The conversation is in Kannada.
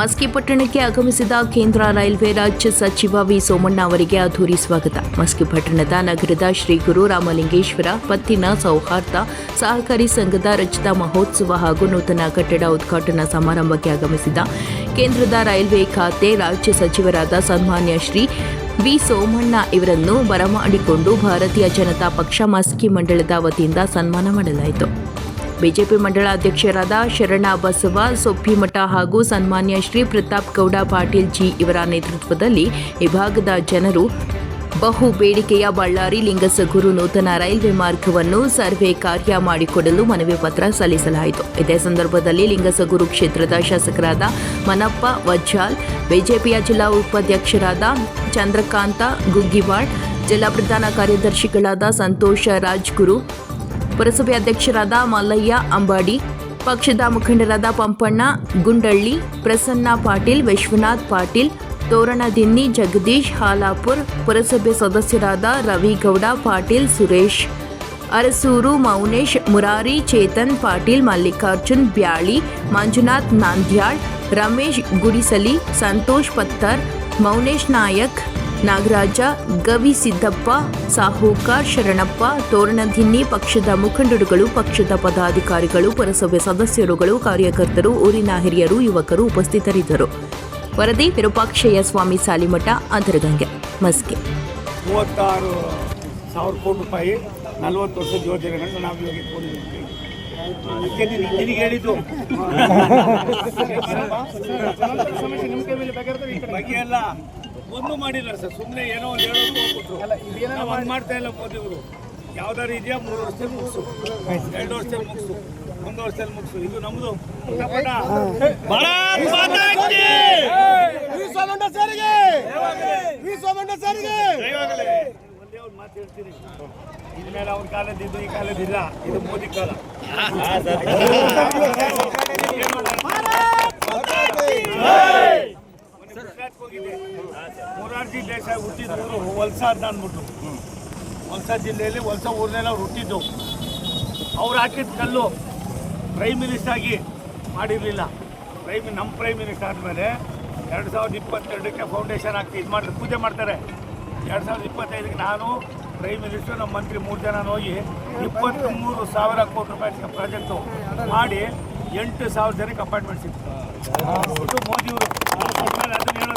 ಮಸ್ಕಿ ಪಟ್ಟಣಕ್ಕೆ ಆಗಮಿಸಿದ ಕೇಂದ್ರ ರೈಲ್ವೆ ರಾಜ್ಯ ಸಚಿವ ವಿ ಸೋಮಣ್ಣ ಅವರಿಗೆ ಅಧೂರಿ ಸ್ವಾಗತ. ಮಸ್ಕಿ ಪಟ್ಟಣದ ನಗರದ ಶ್ರೀ ಗುರು ರಾಮಲಿಂಗೇಶ್ವರ ಪತ್ತಿನ ಸೌಹಾರ್ದ ಸಹಕಾರಿ ಸಂಘದ ರಚಿತ ಮಹೋತ್ಸವ ಹಾಗೂ ನೂತನ ಕಟ್ಟಡ ಉದ್ಘಾಟನಾ ಸಮಾರಂಭಕ್ಕೆ ಆಗಮಿಸಿದ ಕೇಂದ್ರದ ರೈಲ್ವೆ ಖಾತೆ ರಾಜ್ಯ ಸಚಿವರಾದ ಸನ್ಮಾನ್ಯ ಶ್ರೀ ವಿ ಸೋಮಣ್ಣ ಇವರನ್ನು ಬರಮಾಡಿಕೊಂಡು ಭಾರತೀಯ ಜನತಾ ಪಕ್ಷ ಮಸ್ಕಿ ಮಂಡಳದ ವತಿಯಿಂದ ಸನ್ಮಾನ ಮಾಡಲಾಯಿತು. ಬಿಜೆಪಿ ಮಂಡಳ ಅಧ್ಯಕ್ಷರಾದ ಶರಣ ಬಸವ ಸೊಪ್ಪಿಮಠ ಹಾಗೂ ಸನ್ಮಾನ್ಯ ಶ್ರೀ ಪ್ರತಾಪ್ ಗೌಡ ಪಾಟೀಲ್ ಜಿ ಇವರ ನೇತೃತ್ವದಲ್ಲಿ ವಿಭಾಗದ ಜನರು ಬಹು ಬೇಡಿಕೆಯ ಬಳ್ಳಾರಿ ಲಿಂಗಸಗೂರು ನೂತನ ರೈಲ್ವೆ ಮಾರ್ಗವನ್ನು ಸರ್ವೆ ಕಾರ್ಯ ಮಾಡಿಕೊಡಲು ಮನವಿ ಪತ್ರ ಸಲ್ಲಿಸಲಾಯಿತು. ಇದೇ ಸಂದರ್ಭದಲ್ಲಿ ಲಿಂಗಸಗೂರು ಕ್ಷೇತ್ರದ ಶಾಸಕರಾದ ಮನಪ್ಪ ವಜ್ಜಾಲ್, ಬಿಜೆಪಿಯ ಜಿಲ್ಲಾ ಉಪಾಧ್ಯಕ್ಷರಾದ ಚಂದ್ರಕಾಂತ ಗುಗ್ಗಿವಾಳ್ ಜಿಲ್ಲಾ ಪ್ರಧಾನ ಕಾರ್ಯದರ್ಶಿಗಳಾದ ಸಂತೋಷ ರಾಜ್ಗುರು ಪುರಸಭೆ ಅಧ್ಯಕ್ಷರಾದ ಮಲ್ಲಯ್ಯ ಅಂಬಾಡಿ, ಪಕ್ಷದ ಮುಖಂಡರಾದ ಪಂಪಣ್ಣ, ಗುಂಡಳ್ಳಿ, ಪ್ರಸನ್ನ ಪಾಟೀಲ್, ವಿಶ್ವನಾಥ್ ಪಾಟೀಲ್, ತೋರಣದಿನ್ನಿ ಜಗದೀಶ್, ಹಾಲಾಪುರ್, ಪುರಸಭೆ ಸದಸ್ಯರಾದ ರವಿಗೌಡ ಪಾಟೀಲ್, ಸುರೇಶ್, ಅರಸೂರು ಮೌನೇಶ್, ಮುರಾರಿ, ಚೇತನ್ ಪಾಟೀಲ್, ಮಲ್ಲಿಕಾರ್ಜುನ್, ಬ್ಯಾಳಿ, ಮಂಜುನಾಥ್ ನಾಂದ್ಯಾಳ್, ರಮೇಶ್ ಗುಡಿಸಲಿ, ಸಂತೋಷ್ ಪತ್ತರ್, ಮೌನೇಶ್ ನಾಯಕ್ ನಾಗರಾಜ ಗವಿ ಸಿದ್ದಪ್ಪ ಸಾಹುಕಾರ್ ಶರಣಪ್ಪ ತೋರಣದಿನ್ನಿ ಪಕ್ಷದ ಮುಖಂಡರುಗಳು ಪಕ್ಷದ ಪದಾಧಿಕಾರಿಗಳು ಪುರಸಭೆ ಸದಸ್ಯರುಗಳು ಕಾರ್ಯಕರ್ತರು ಊರಿನ ಹಿರಿಯರು ಯುವಕರು ಉಪಸ್ಥಿತರಿದ್ದರು. ವರದಿ ವಿರೂಪಾಕ್ಷಯ್ಯ ಸ್ವಾಮಿ ಸಾಲಿಮಠ ಅಂತರಗಂಗೆ ಮಸ್ಕೆ. ಮೂವತ್ತಾರು ಸಾವಿರ ಕೋಟಿ ರೂಪಾಯಿ ನಲ್ವತ್ತು ವರ್ಷದ ಯೋಜನೆಗಳನ್ನು ನಾವು ನಿನಗೆ ಹೇಳಿದ್ದು. ಬಗೆಯಲ್ಲ ಒಂದು ಮಾಡಿಲ್ಲ ಸರ್ ಸುಮ್ಮನೆ ಏನೋ ಒಂದು ಹೇಳೋದು ಹೋಗ್ಬಿಟ್ರು. ನಾವು ಹಂಗೆ ಮಾಡ್ತಾ ಇಲ್ಲ ಮೋದಿ ಅವರು. ಯಾವ್ದಾರು ಇದೆಯಾ ಮೂರು ವರ್ಷದಲ್ಲಿ ಮುಗಿಸು. ಎರಡು ವರ್ಷದಲ್ಲಿ ಮುಗಿಸು. ಒಂದು ವರ್ಷದಲ್ಲಿ ಮುಗಿಸು. ಇದು ನಮ್ದು. ಒಂದೇ ಒಂದು ಮಾತು ಹೇಳ್ತೀನಿ. ಇನ್ಮೇಲೆ ಅವ್ನ ಕಾಲದಿದ್ದು ಈ ಕಾಲದಿಲ್ಲ ಇದು ಮೋದಿ ಕಾಲ. ದೇಸಾಯಿ ಹುಟ್ಟಿದ್ರು ವಲ್ಸಾ ಅಂತ ಅಂದ್ಬಿಟ್ಟು. ವಲ್ಸಾ ಜಿಲ್ಲೆಯಲ್ಲಿ ವಲ್ಸಾ ಊರಿನಲ್ಲಿ ಅವ್ರು ಹುಟ್ಟಿದ್ದು. ಅವ್ರು ಹಾಕಿದ ಕಲ್ಲು ಪ್ರೈಮ್ ಮಿನಿಸ್ಟರ್ ಆಗಿ ಮಾಡಿರಲಿಲ್ಲ. ಪ್ರೈಮ್ ನಮ್ಮ ಪ್ರೈಮ್ ಮಿನಿಸ್ಟರ್ ಆದಮೇಲೆ ಎರಡು ಸಾವಿರದ ಇಪ್ಪತ್ತೆರಡಕ್ಕೆ ಫೌಂಡೇಶನ್ ಹಾಕಿ ಇದು ಮಾಡ್ತಾರೆ ಪೂಜೆ ಮಾಡ್ತಾರೆ. ಎರಡು ಸಾವಿರದ ಇಪ್ಪತ್ತೈದಕ್ಕೆ ನಾನು ಪ್ರೈಮ್ ಮಿನಿಸ್ಟರ್ ನಮ್ಮ ಮಂತ್ರಿ ಮೂರು ಜನ ಹೋಗಿ ಇಪ್ಪತ್ತ್ಮೂರು ಸಾವಿರ ಕೋಟಿ ರೂಪಾಯಿ ಪ್ರಾಜೆಕ್ಟು ಮಾಡಿ ಎಂಟು ಸಾವಿರ ಜನಕ್ಕೆ ಅಪಾಯಿಂಟ್ಮೆಂಟ್ ಸಿಕ್ತು. ಮೋದಿಯವರು ಅದನ್ನು ಅದನ್ನ ಹೇಳೋ